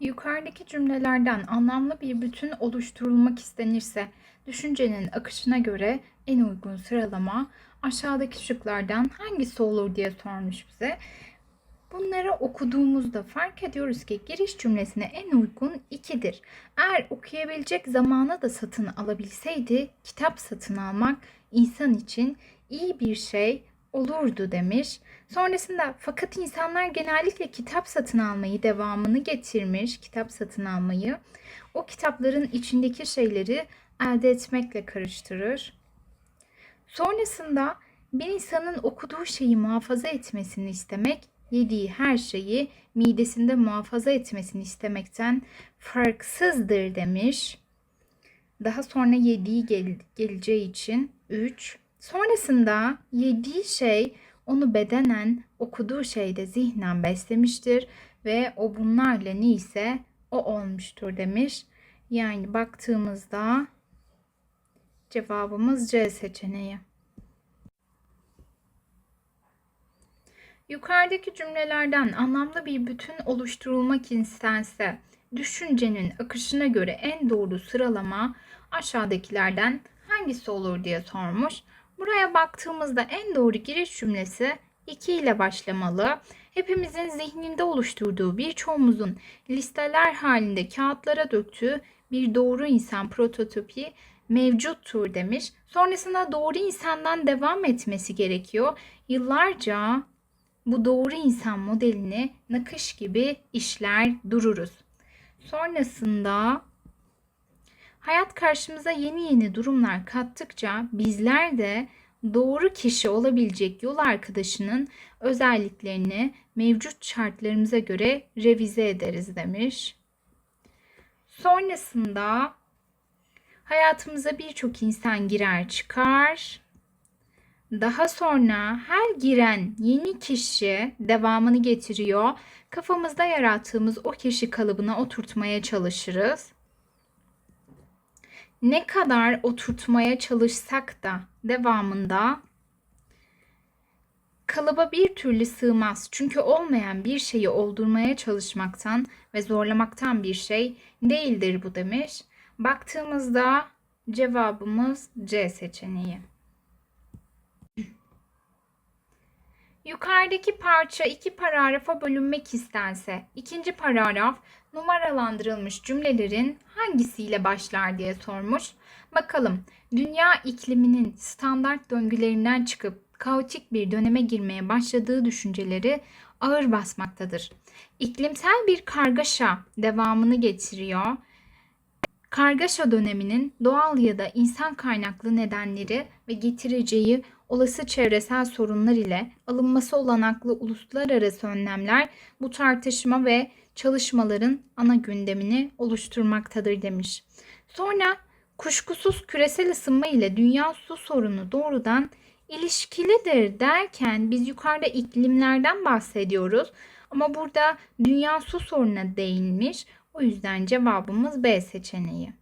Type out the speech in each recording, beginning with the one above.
Yukarıdaki cümlelerden anlamlı bir bütün oluşturulmak istenirse, düşüncenin akışına göre en uygun sıralama aşağıdaki şıklardan hangisi olur diye sormuş bize. Bunları okuduğumuzda fark ediyoruz ki giriş cümlesine en uygun 2'dir. Eğer okuyabilecek zamanı da satın alabilseydi kitap satın almak insan için iyi bir şey olurdu demiş. Sonrasında fakat insanlar genellikle kitap satın almayı devamını getirmiş, kitap satın almayı. O kitapların içindeki şeyleri elde etmekle karıştırır. Sonrasında bir insanın okuduğu şeyi muhafaza etmesini istemek, yediği her şeyi midesinde muhafaza etmesini istemekten farksızdır demiş. Daha sonra yediği gel- geleceği için 3. Sonrasında yediği şey onu bedenen okuduğu şeyde zihnen beslemiştir ve o bunlarla neyse o olmuştur demiş. Yani baktığımızda cevabımız C seçeneği. Yukarıdaki cümlelerden anlamlı bir bütün oluşturulmak istense, düşüncenin akışına göre en doğru sıralama aşağıdakilerden hangisi olur diye sormuş. Buraya baktığımızda en doğru giriş cümlesi 2 ile başlamalı. Hepimizin zihninde oluşturduğu birçoğumuzun listeler halinde kağıtlara döktüğü bir doğru insan prototipi mevcuttur demiş. Sonrasında doğru insandan devam etmesi gerekiyor. Yıllarca bu doğru insan modelini nakış gibi işler dururuz. Sonrasında hayat karşımıza yeni yeni durumlar kattıkça bizler de doğru kişi olabilecek yol arkadaşının özelliklerini mevcut şartlarımıza göre revize ederiz demiş. Sonrasında hayatımıza birçok insan girer çıkar. Daha sonra her giren yeni kişi devamını getiriyor. Kafamızda yarattığımız o kişi kalıbına oturtmaya çalışırız. Ne kadar oturtmaya çalışsak da devamında kalıba bir türlü sığmaz. Çünkü olmayan bir şeyi oldurmaya çalışmaktan ve zorlamaktan bir şey değildir bu demiş. Baktığımızda cevabımız C seçeneği. Yukarıdaki parça iki paragrafa bölünmek istense, ikinci paragraf numaralandırılmış cümlelerin hangisiyle başlar diye sormuş. Bakalım, dünya ikliminin standart döngülerinden çıkıp kaotik bir döneme girmeye başladığı düşünceleri ağır basmaktadır. İklimsel bir kargaşa devamını getiriyor. Kargaşa döneminin doğal ya da insan kaynaklı nedenleri ve getireceği olası çevresel sorunlar ile alınması olanaklı uluslararası önlemler bu tartışma ve çalışmaların ana gündemini oluşturmaktadır demiş. Sonra kuşkusuz küresel ısınma ile dünya su sorunu doğrudan ilişkilidir derken biz yukarıda iklimlerden bahsediyoruz. Ama burada dünya su sorununa değinmiş. O yüzden cevabımız B seçeneği.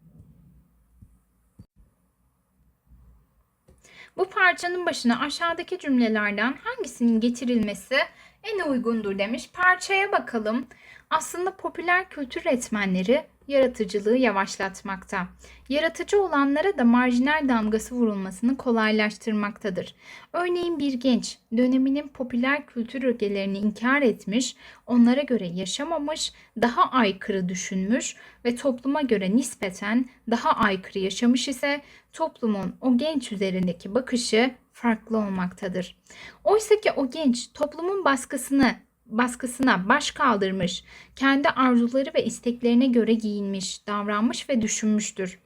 Bu parçanın başına aşağıdaki cümlelerden hangisinin getirilmesi en uygundur demiş. Parçaya bakalım. Aslında popüler kültür etmenleri yaratıcılığı yavaşlatmakta. Yaratıcı olanlara da marjinal damgası vurulmasını kolaylaştırmaktadır. Örneğin bir genç döneminin popüler kültür ögelerini inkar etmiş, onlara göre yaşamamış, daha aykırı düşünmüş ve topluma göre nispeten daha aykırı yaşamış ise toplumun o genç üzerindeki bakışı farklı olmaktadır. Oysa ki o genç toplumun baskısını baskısına baş kaldırmış, kendi arzuları ve isteklerine göre giyinmiş, davranmış ve düşünmüştür.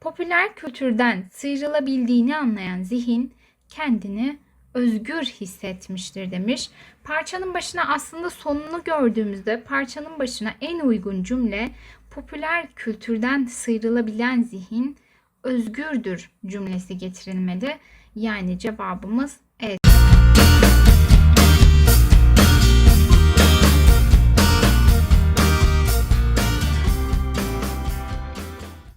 Popüler kültürden sıyrılabildiğini anlayan zihin kendini özgür hissetmiştir demiş. Parçanın başına aslında sonunu gördüğümüzde parçanın başına en uygun cümle popüler kültürden sıyrılabilen zihin özgürdür cümlesi getirilmeli. Yani cevabımız